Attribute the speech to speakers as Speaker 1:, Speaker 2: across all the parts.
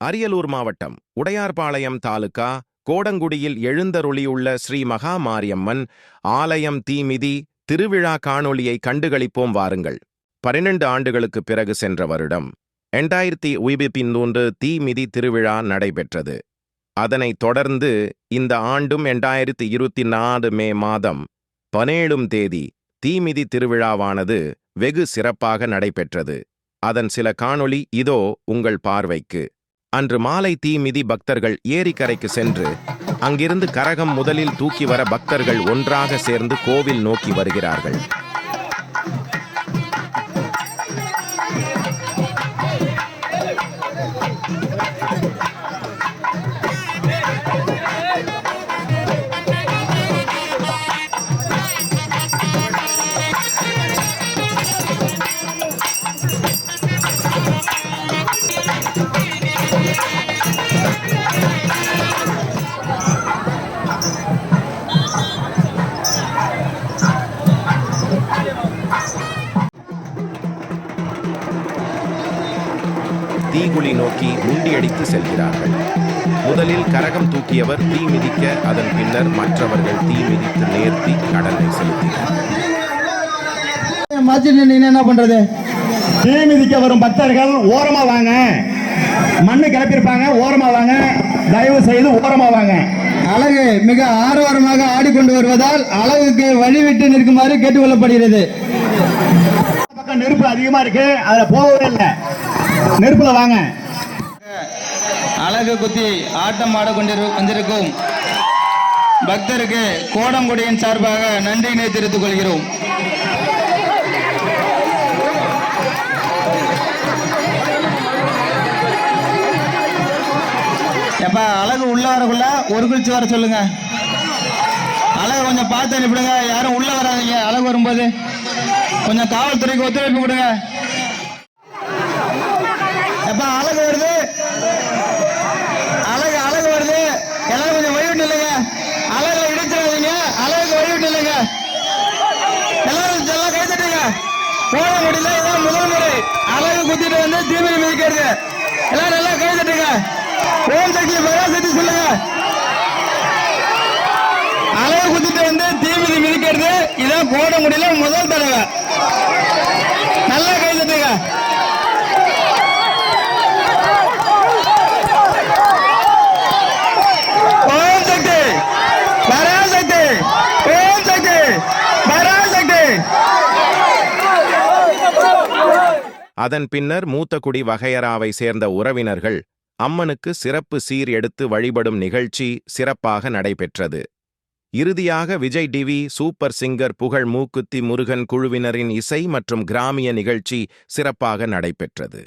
Speaker 1: அரியலூர் மாவட்டம் உடையார்பாளையம் தாலுகா கோடங்குடியில் எழுந்தருளியுள்ள ஸ்ரீ மகா மாரியம்மன் ஆலயம் தீமிதி திருவிழா காணொளியை கண்டுகளிப்போம் வாருங்கள். பன்னிரண்டு ஆண்டுகளுக்கு பிறகு சென்ற வருடம். எண்டாயிரத்தி உய்பிப்பின்னூன்று தீமிதி திருவிழா நடைபெற்றது. அதனைத் தொடர்ந்து இந்த ஆண்டும் எண்டாயிரத்தி இருபத்தி நாலு மே மாதம் பதினேழும் தேதி தீமிதி திருவிழாவானது வெகு சிறப்பாக நடைபெற்றது. அதன் சில காணொளி இதோ உங்கள் பார்வைக்கு. அன்று மாலை தீமிதி பக்தர்கள் ஏரிக்கரைக்கு சென்று அங்கிருந்து கரகம் முதலில் தூக்கி வர பக்தர்கள் ஒன்றாக சேர்ந்து கோவில் நோக்கி வருகிறார்கள். தீகுழி நோக்கி முண்டியடித்து செல்கிறார்கள். முதலில் கரகம் தூக்கியவர் தீ மிதிக்க அதன் பின்னர் மற்றவர்கள் தீ மிதித்து நேர்த்தி கடனை செலுத்தினர்.
Speaker 2: என்ன பண்றது?
Speaker 3: தீ மிதிக்க வரும் பக்தர்கள் ஓரமா வாங்க. மண்ணு கிளப்பியிருப்பாங்க. ஓரமா வாங்க. தயவு செய்து ஓரமா வாங்க.
Speaker 2: அழகு மிக ஆரவாரமாக ஆடிக்கொண்டு வருவதால் அழகுக்கு வழிவிட்டு நிற்குமாறு கேட்டுக்கொள்ளப்படுகிறது.
Speaker 3: பக்கம் நெருப்பு அதிகமா இருக்கு. அதுல போகவே இல்லை. நெருப்புல வாங்க.
Speaker 4: அழகு குத்தி ஆட்டம் ஆடிக்கொண்டிரு வந்திருக்கும் பக்தருக்கு கோடங்குடியின் சார்பாக நன்றியினை தெரிவித்துக் கொள்கிறோம் அழகு உள்ள வரக்குள்ள ஒரு குளிச்சு வர சொல்லுங்க. அழகு கொஞ்சம் பார்த்து அனுப்பிடுங்க யாரும் உள்ள வராதீங்க. அழகு வரும்போது கொஞ்சம் காவல்துறைக்கு ஒத்துழைப்பு கொடுங்க. எப்ப அழகு வருது? அழகு அழகு வருது. எல்லாரும் கொஞ்சம் வழிவிட்டு இல்லைங்க அழகுல இடிச்சிடாதீங்க. அழகுக்கு வழிவிட்டு இல்லைங்க எல்லாரும் எல்லாம் கை தட்டுங்க. போட முடியல. இதான் முதல் முறை. அழகு குத்திட்டு வந்து தீமிதி மிதிக்கிறது. எல்லாரும் நல்லா ஓம் சக்தி பராசக்தி சொல்லுங்க. அளவு குத்திட்டு வந்து தீமிதி மிதிக்கிறது. இதான் போட முடியல முதல் தடவை. நல்லா கை தட்டுங்க. ஓம் சக்தி பராசக்தி ஓம் சக்தி பராசக்தி
Speaker 1: அதன் பின்னர் மூத்தகுடி வகையராவை சேர்ந்த உறவினர்கள் அம்மனுக்கு சிறப்பு சீர் எடுத்து வழிபடும் நிகழ்ச்சி சிறப்பாக நடைபெற்றது. இறுதியாக விஜய் டிவி சூப்பர் சிங்கர் புகழ் மூக்குத்தி முருகன் குழுவினரின் இசை மற்றும் கிராமிய நிகழ்ச்சி சிறப்பாக நடைபெற்றது.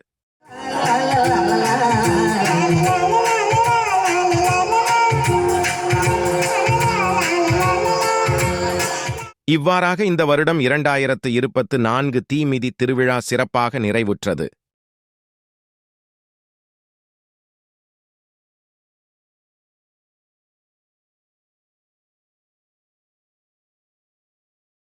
Speaker 1: இவ்வாறாக இந்த வருடம் இரண்டாயிரத்து இருபத்து நான்கு தீமிதி திருவிழா சிறப்பாக நிறைவுற்றது.